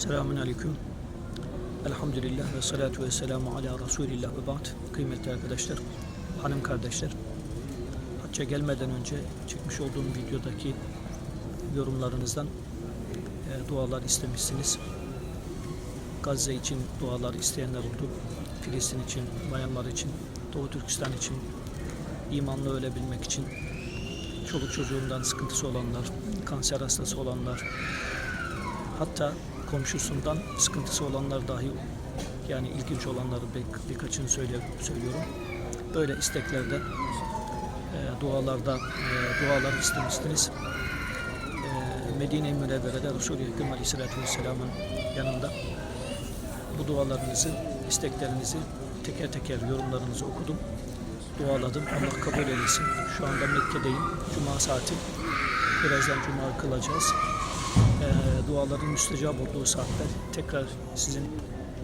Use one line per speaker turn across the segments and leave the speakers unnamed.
Selamun Aleyküm. Elhamdülillah ve salatu ve selamu ala Resulillah ve ba'd. Kıymetli arkadaşlar, hanım kardeşler. Hacca gelmeden önce çekmiş olduğum videodaki yorumlarınızdan e, dualar istemişsiniz. Gazze için dualar isteyenler oldu. Filistin için, Myanmar için, Doğu Türkistan için, imanla ölebilmek için, çoluk çocuğundan sıkıntısı olanlar, kanser hastası olanlar, hatta komşusundan sıkıntısı olanlar dahi yani ilginç olanları bir, birkaçını söyle, söylüyorum. Böyle isteklerde e, dualarda e, dualar istemiştiniz. E, Medine-i Münevvere'de Resulü Ekrem Aleyhisselatü Vesselam'ın yanında bu dualarınızı, isteklerinizi teker teker yorumlarınızı okudum. Dualadım. Allah kabul eylesin. Şu anda Mekke'deyim. Cuma saati. Birazdan Cuma kılacağız duaların müstecap olduğu saatte tekrar sizin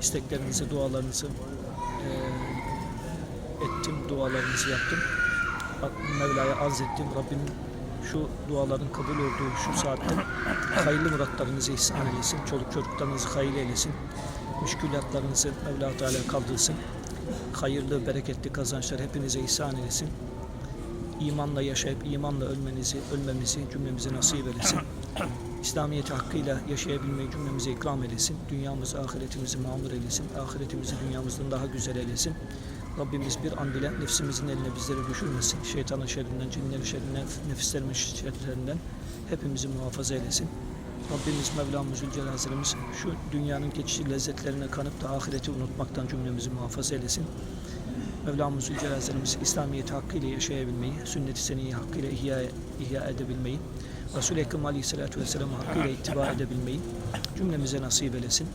isteklerinizi, dualarınızı e, ettim, dualarınızı yaptım. Mevla'ya arz ettim. Rabbim şu duaların kabul olduğu şu saatte hayırlı muratlarınızı ihsan eylesin. Çoluk çocuklarınızı hayırlı eylesin. Müşkülatlarınızı Mevla Teala kaldırsın. Hayırlı, bereketli kazançlar hepinize ihsan eylesin imanla yaşayıp imanla ölmenizi, ölmemizi cümlemize nasip eylesin. İslamiyet hakkıyla yaşayabilmeyi cümlemize ikram eylesin. Dünyamızı, ahiretimizi mamur eylesin. Ahiretimizi dünyamızdan daha güzel eylesin. Rabbimiz bir an bile nefsimizin eline bizleri düşürmesin. Şeytanın şerrinden, cinlerin şerrinden, nefislerin şerrinden hepimizi muhafaza eylesin. Rabbimiz Mevlamız Zülcelal Hazretimiz şu dünyanın geçici lezzetlerine kanıp da ahireti unutmaktan cümlemizi muhafaza eylesin. Mevlamız Zülcelal Hazretimiz İslamiyet hakkıyla yaşayabilmeyi, sünnet-i seniyi hakkıyla ihya, ihya edebilmeyi, Resul-i Ekrem Aleyhisselatü Vesselam hakkıyla ittiba edebilmeyi cümlemize nasip eylesin.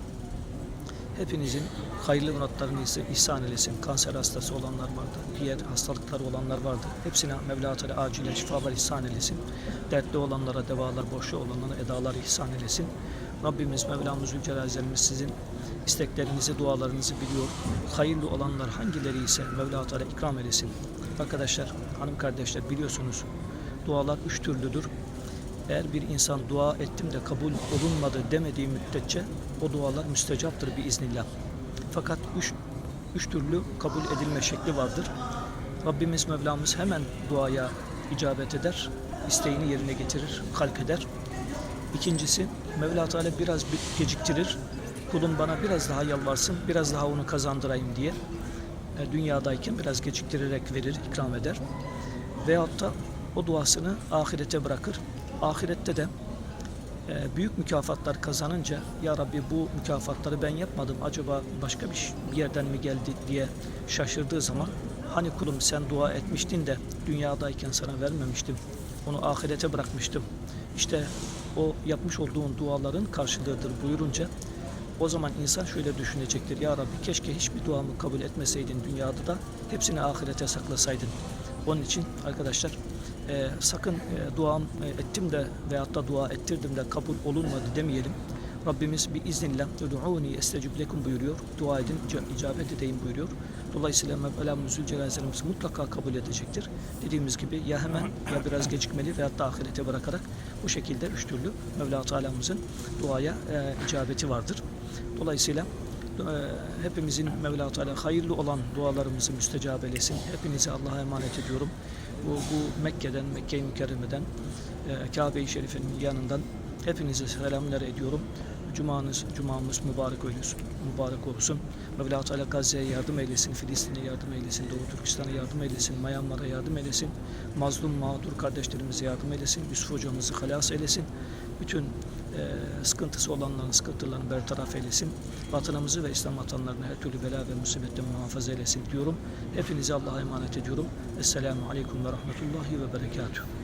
Hepinizin hayırlı muratlarını ihsan eylesin. Kanser hastası olanlar vardı, diğer hastalıkları olanlar vardı. Hepsine Mevla Teala acilen şifalar ihsan eylesin. Dertli olanlara devalar, boşlu olanlara edalar ihsan eylesin. Rabbimiz Mevlamız Zülcelal Hazretimiz sizin isteklerinizi, dualarınızı biliyor. Hayırlı olanlar hangileri ise Mevla Teala ikram eylesin. Arkadaşlar, hanım kardeşler biliyorsunuz dualar üç türlüdür. Eğer bir insan dua ettim de kabul olunmadı demediği müddetçe o dualar müstecaptır bir iznillah. Fakat üç, üç türlü kabul edilme şekli vardır. Rabbimiz Mevlamız hemen duaya icabet eder, isteğini yerine getirir, kalk eder. İkincisi Mevla Teala biraz geciktirir. Kulum bana biraz daha yalvarsın, biraz daha onu kazandırayım diye. E, dünyadayken biraz geciktirerek verir, ikram eder. Veyahut da o duasını ahirete bırakır. Ahirette de e, büyük mükafatlar kazanınca Ya Rabbi bu mükafatları ben yapmadım acaba başka bir yerden mi geldi diye şaşırdığı zaman hani kulum sen dua etmiştin de dünyadayken sana vermemiştim onu ahirete bırakmıştım işte o yapmış olduğun duaların karşılığıdır buyurunca o zaman insan şöyle düşünecektir. Ya Rabbi keşke hiçbir duamı kabul etmeseydin dünyada da hepsini ahirete saklasaydın. Onun için arkadaşlar e, sakın e, duam e, ettim de veyahut da dua ettirdim de kabul olunmadı demeyelim. Rabbimiz bir iznillah "Ud'uni estecib lekum" buyuruyor. Dua edin, icabet edeyim buyuruyor. Dolayısıyla Mevlamız Zülcelal mutlaka kabul edecektir. Dediğimiz gibi ya hemen ya biraz gecikmeli veyahut da ahirete bırakarak bu şekilde üç türlü Mevla Teala'mızın duaya e, icabeti vardır. Dolayısıyla hepimizin Mevla Teala hayırlı olan dualarımızı müstecab eylesin. Hepinizi Allah'a emanet ediyorum. Bu, bu Mekke'den, Mekke-i Mükerreme'den, e, Kabe-i Şerife'nin yanından hepinize selamlar ediyorum. Cumanız, cumamız mübarek olsun. Mübarek olsun. Mevla Teala Gazze'ye yardım eylesin, Filistin'e yardım eylesin, Doğu Türkistan'a yardım eylesin, Myanmar'a yardım eylesin. Mazlum, mağdur kardeşlerimize yardım eylesin. Yusuf hocamızı halas eylesin. Bütün e, sıkıntısı olanların sıkıntılarını bertaraf eylesin. Vatanımızı ve İslam vatanlarını her türlü bela ve musibetten muhafaza eylesin diyorum. Hepinizi Allah'a emanet ediyorum. Esselamu Aleyküm ve Rahmetullahi ve Berekatuhu.